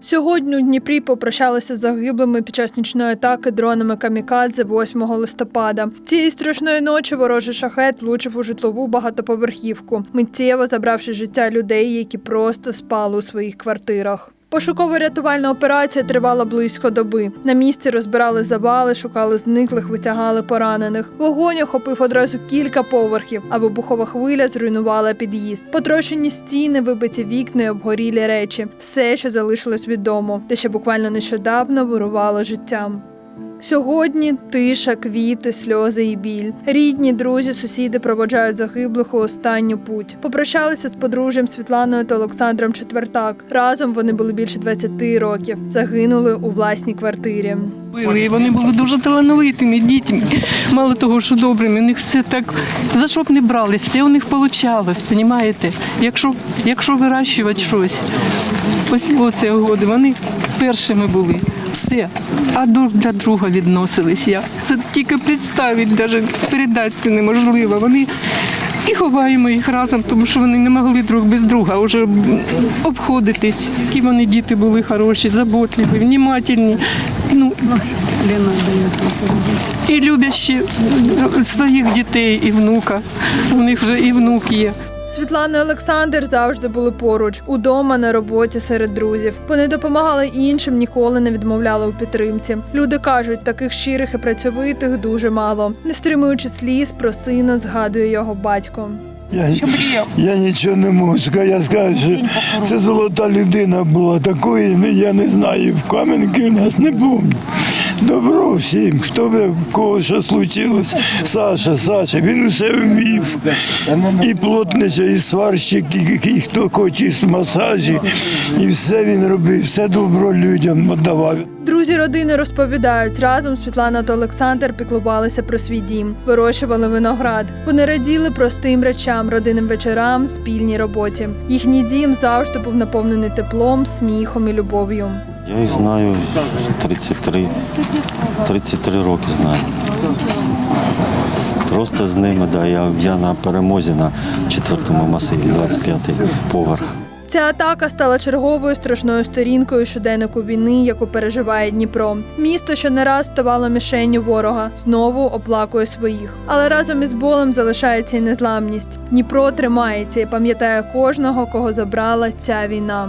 Сьогодні у Дніпрі попрощалися з загиблими під час нічної атаки дронами камікадзе 8 листопада. Цієї страшної ночі ворожий шахет влучив у житлову багатоповерхівку, миттєво забравши життя людей, які просто спали у своїх квартирах. Пошуково-рятувальна операція тривала близько доби. На місці розбирали завали, шукали зниклих, витягали поранених. Вогонь охопив одразу кілька поверхів, а вибухова хвиля зруйнувала під'їзд. Потрощені стіни, вибиті вікна і обгорілі речі все, що залишилось від дому, де ще буквально нещодавно вирувало життям. Сьогодні тиша, квіти, сльози і біль. Рідні, друзі, сусіди проводжають загиблих у останню путь. Попрощалися з подружжям Світланою та Олександром Четвертак. Разом вони були більше 20 років. Загинули у власній квартирі. І вони були дуже талановитими дітьми. Мало того, що добрими, у них все так, за що б не брались, все у них вийшло, розумієте? Якщо, якщо вирощувати щось, ось оце годи, вони першими були. Все. А друг для друга відносились. Я це тільки представити, навіть передати це неможливо. Вони і ховаємо їх разом, тому що вони не могли друг без друга вже обходитись. Які вони діти були хороші, заботливі, внімательні. Ну, і люблячі своїх дітей і внука. У них вже і внук є. Світлана і Олександр завжди були поруч, удома, на роботі серед друзів. Вони допомагали іншим, ніколи не відмовляли у підтримці. Люди кажуть, таких щирих і працьовитих дуже мало. Не стримуючи сліз, про сина згадує його батько. Я, я нічого не можу сказати. Я скажу, що це золота людина була. Такої я не знаю. В Кам'янки у нас не було. Добро всім, хто би в кого що случилось. Саша, Саша, він усе вмів. І плотниця, і сварщик, і, і хто хоче з масажі. І все він робив, все добро людям віддавав. Друзі родини розповідають, разом Світлана та Олександр піклувалися про свій дім, вирощували виноград. Вони раділи простим речам, родинним вечорам, спільній роботі. Їхній дім завжди був наповнений теплом, сміхом і любов'ю. Я їх знаю 33, 33 роки знаю. Просто з ними, да, я, я на перемозі на четвертому масиві, 25-й поверх. Ця атака стала черговою страшною сторінкою щоденнику війни, яку переживає Дніпро. Місто, що не раз ставало мішенню ворога, знову оплакує своїх. Але разом із болем залишається й незламність. Дніпро тримається і пам'ятає кожного, кого забрала ця війна.